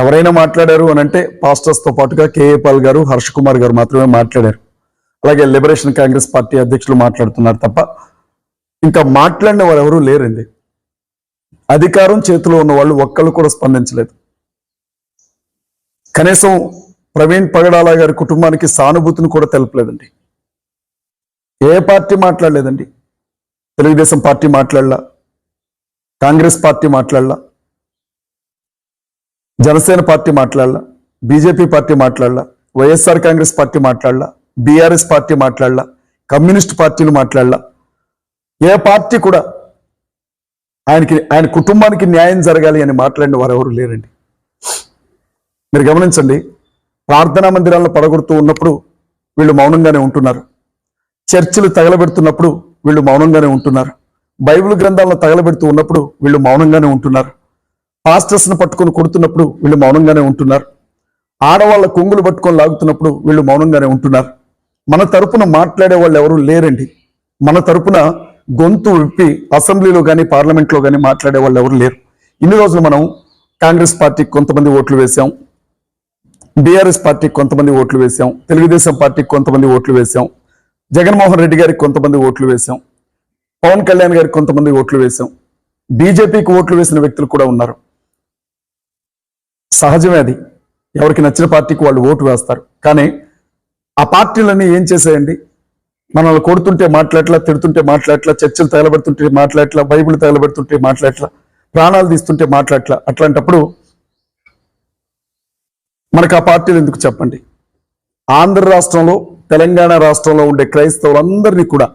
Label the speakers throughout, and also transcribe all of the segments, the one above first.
Speaker 1: ఎవరైనా మాట్లాడారు అని అంటే పాస్టర్స్తో పాటుగా కేఏ పాల్ గారు హర్ష కుమార్ గారు మాత్రమే మాట్లాడారు. అలాగే లిబరేషన్ కాంగ్రెస్ పార్టీ అధ్యక్షులు మాట్లాడుతున్నారు తప్ప ఇంకా మాట్లాడిన వారు ఎవరూ లేరండి. అధికారం చేతిలో ఉన్న వాళ్ళు ఒక్కళ్ళు కూడా స్పందించలేదు. కనీసం ప్రవీణ్ పగడాల గారి కుటుంబానికి సానుభూతిని కూడా తెలపలేదండి. ఏ పార్టీ మాట్లాడలేదండి. తెలుగుదేశం పార్టీ మాట్లాడలా కాంగ్రెస్ పార్టీ మాట్లాడలా జనసేన పార్టీ మాట్లాడలా బీజేపీ పార్టీ మాట్లాడలా వైఎస్ఆర్ కాంగ్రెస్ పార్టీ మాట్లాడలా బీఆర్ఎస్ పార్టీ మాట్లాడలా కమ్యూనిస్ట్ పార్టీలు మాట్లాడలా. ఏ పార్టీ కూడా ఆయనకి ఆయన కుటుంబానికి న్యాయం జరగాలి అని మాట్లాడిన వారు ఎవరు లేరండి. మీరు గమనించండి ప్రార్థనా మందిరాలను పడగొడుతూ ఉన్నప్పుడు వీళ్ళు మౌనంగానే ఉంటున్నారు. చర్చిలు తగలబెడుతున్నప్పుడు వీళ్ళు మౌనంగానే ఉంటున్నారు. బైబిల్ గ్రంథాలను తగలబెడుతూ ఉన్నప్పుడు వీళ్ళు మౌనంగానే ఉంటున్నారు. పాస్టర్స్ను పట్టుకొని కొడుతున్నప్పుడు వీళ్ళు మౌనంగానే ఉంటున్నారు. ఆడవాళ్ళ కొంగులు పట్టుకొని లాగుతున్నప్పుడు వీళ్ళు మౌనంగానే ఉంటున్నారు. మన తరపున మాట్లాడే వాళ్ళు ఎవరు లేరండి. మన తరపున గొంతు విప్పి అసెంబ్లీలో కానీ పార్లమెంట్లో కానీ మాట్లాడే వాళ్ళు ఎవరు లేరు. ఇన్ని రోజులు మనం కాంగ్రెస్ పార్టీకి కొంతమంది ఓట్లు వేశాం. బీఆర్ఎస్ పార్టీకి కొంతమంది ఓట్లు వేశాం. తెలుగుదేశం పార్టీకి కొంతమంది ఓట్లు వేశాం. జగన్మోహన్ రెడ్డి గారికి కొంతమంది ఓట్లు వేశాం. పవన్ కళ్యాణ్ గారికి కొంతమంది ఓట్లు వేశాం. బీజేపీకి ఓట్లు వేసిన వ్యక్తులు కూడా ఉన్నారు. సహజమే అది. ఎవరికి నచ్చిన పార్టీకి వాళ్ళు ఓటు వేస్తారు. కానీ ఆ పార్టీలన్నీ ఏం చేసేయండి మనల్ని కొడుతుంటే మాట్లాడలా తిడుతుంటే మాట్లాడలా చర్చలు తగలబెడుతుంటే మాట్లాడలా బైబిల్ తగలబెడుతుంటే మాట్లాడలా ప్రాణాలు తీస్తుంటే మాట్లాడలా అట్లాంటప్పుడు మనకు ఆ పార్టీలు ఎందుకు చెప్పండి? ఆంధ్ర రాష్ట్రంలో తెలంగాణ రాష్ట్రంలో ఉండే క్రైస్తవులందరినీ కూడా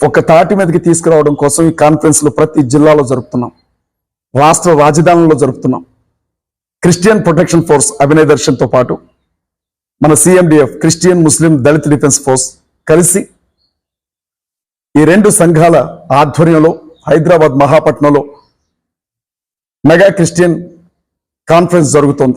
Speaker 1: ఒక తాటి మీదకి తీసుకురావడం కోసం ఈ కాన్ఫరెన్స్లు ప్రతి జిల్లాలో జరుపుతున్నాం. రాష్ట్ర రాజధానుల్లో జరుపుతున్నాం. క్రిస్టియన్ ప్రొటెక్షన్ ఫోర్స్ అభినయ దర్శన్తో పాటు మన CMDF Christian Muslim Dalit defence force కలిసి ఈ రెండు సంఘాల ఆధ్వర్యంలో హైదరాబాద్ మహాపట్నంలో మెగా క్రిస్టియన్ కాన్ఫరెన్స్ జరుగుతోంది.